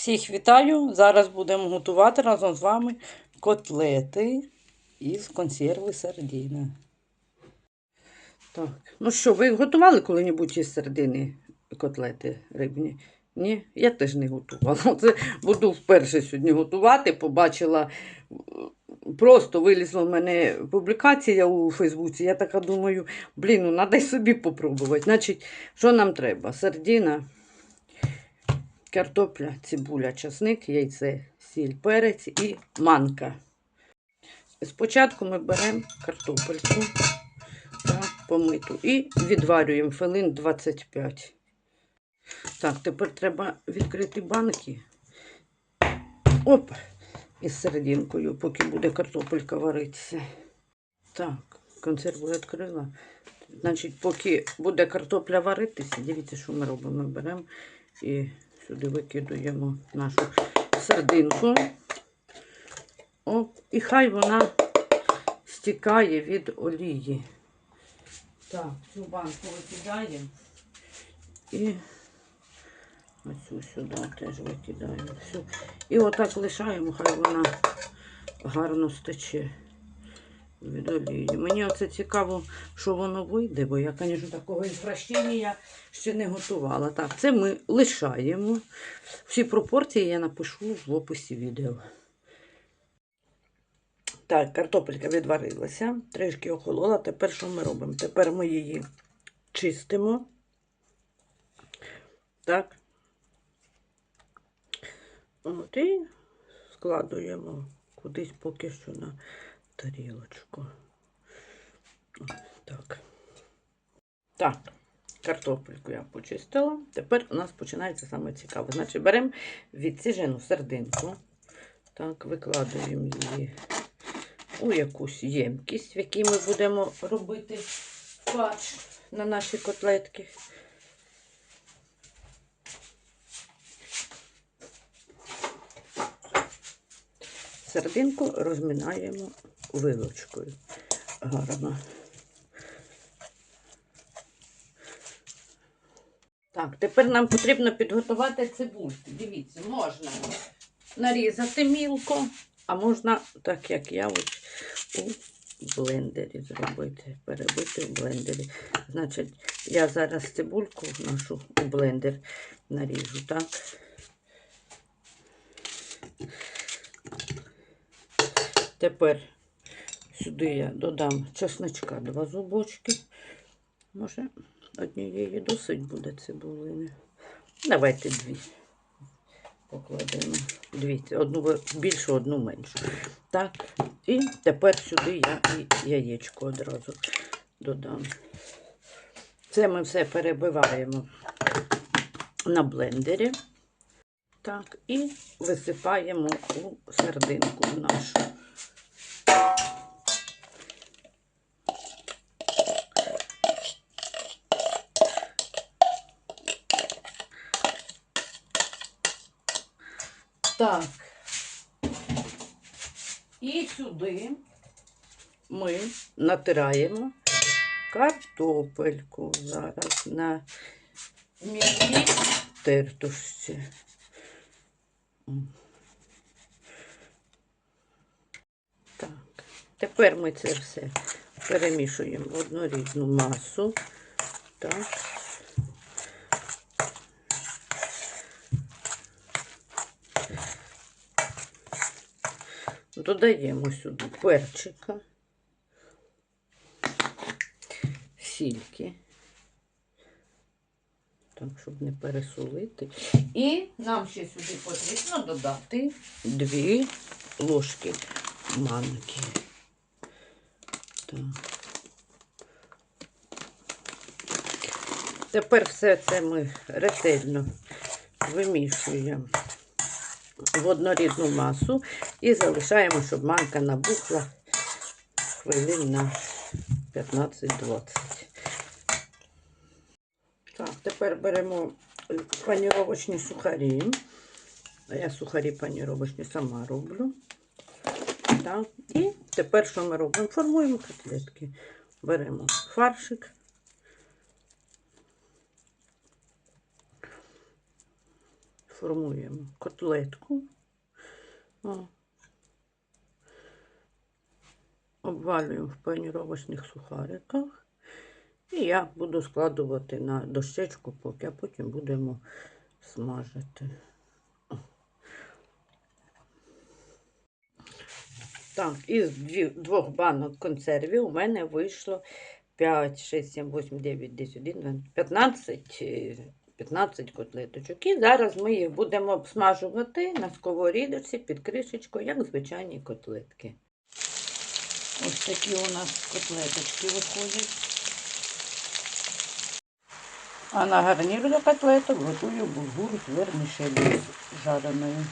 Всіх вітаю! Зараз будемо готувати разом з вами котлети із консерви сардіна. Так, ну що, ви готували коли-небудь із сардини котлети рибні? Ні, я теж не готувала. Це буду вперше сьогодні готувати. Побачила, просто вилізла в мене публікація у Фейсбуці. Я така думаю, блін, ну треба собі попробувати. Значить, що нам треба? Сардіна, картопля, цибуля, часник, яйце, сіль, перець і манка. Спочатку ми беремо картопельку так, помиту і відварюємо хвилин 25. Так, тепер треба відкрити банки. Оп! Із серединкою, поки буде картопелька варитися. Так, консерву я відкрила. Значить, поки буде картопля варитися, дивіться, що ми робимо. Ми беремо і сюди викидуємо нашу сердинку. О, і хай вона стікає від олії. Так, цю банку викидаємо. І оцю сюди теж викидаємо. Всю. І отак лишаємо, хай вона гарно стече від. Мені оце цікаво, що воно вийде, бо я, звісно, такого інфращення ще не готувала. Так, це ми лишаємо. Всі пропорції я напишу в описі відео. Так, картопелька відварилася, трішки охолола. Тепер що ми робимо? Тепер ми її чистимо. Так. От і складуємо кудись поки що на тарілочку. Так. Так, картопельку я почистила. Тепер у нас починається саме цікаве. Значить, беремо відсіжену сердинку. Так, викладуємо її у якусь ємкість, в якій ми будемо робити фарш на наші котлетки. Сердинку розминаємо вилочкою гарно. Так, тепер нам потрібно підготувати цибульку. Дивіться, можна нарізати мілко, а можна, так як я, ось у блендері зробити, перебити в блендері. Значить, я зараз цибульку нашу у блендер наріжу, так? Тепер сюди я додам чесночка два зубочки. Може, однієї досить буде цибулини. Давайте дві. Покладемо. Дві. Одну більшу, одну меншу. Так. І тепер сюди я і яєчко одразу додам. Це ми все перебиваємо на блендері. Так, і висипаємо у сердинку нашу. Так. І сюди ми натираємо картопельку зараз на м'якій тертушці. Так. Тепер ми це все перемішуємо в однорідну масу. Так. Додаємо сюди перчика, сільки, так, щоб не пересолити. І нам ще сюди потрібно додати дві ложки манки. Так. Тепер все це ми ретельно вимішуємо в однорідну масу і залишаємо, щоб манка набухла хвилин на 15-20. Так, тепер беремо паніровочні сухарі. Я сухарі паніровочні сама роблю. Так. І тепер що ми робимо? Формуємо котлетки. Беремо фаршик. Формуємо котлетку. О. Обвалюємо в паніровочних сухариках. І я буду складувати на дощечку, поки а потім будемо смажити. Так, із двох банок консервів у мене вийшло 5, 6, 7, 8, 9, 10, 11, 15, е, 15 котлеточок. І зараз ми їх будемо обсмажувати на сковорідочці під кришечкою, як звичайні котлетки. Ось такі у нас котлеточки виходять. А на гарнір до котлеток готую булгур з вермішелью жареною.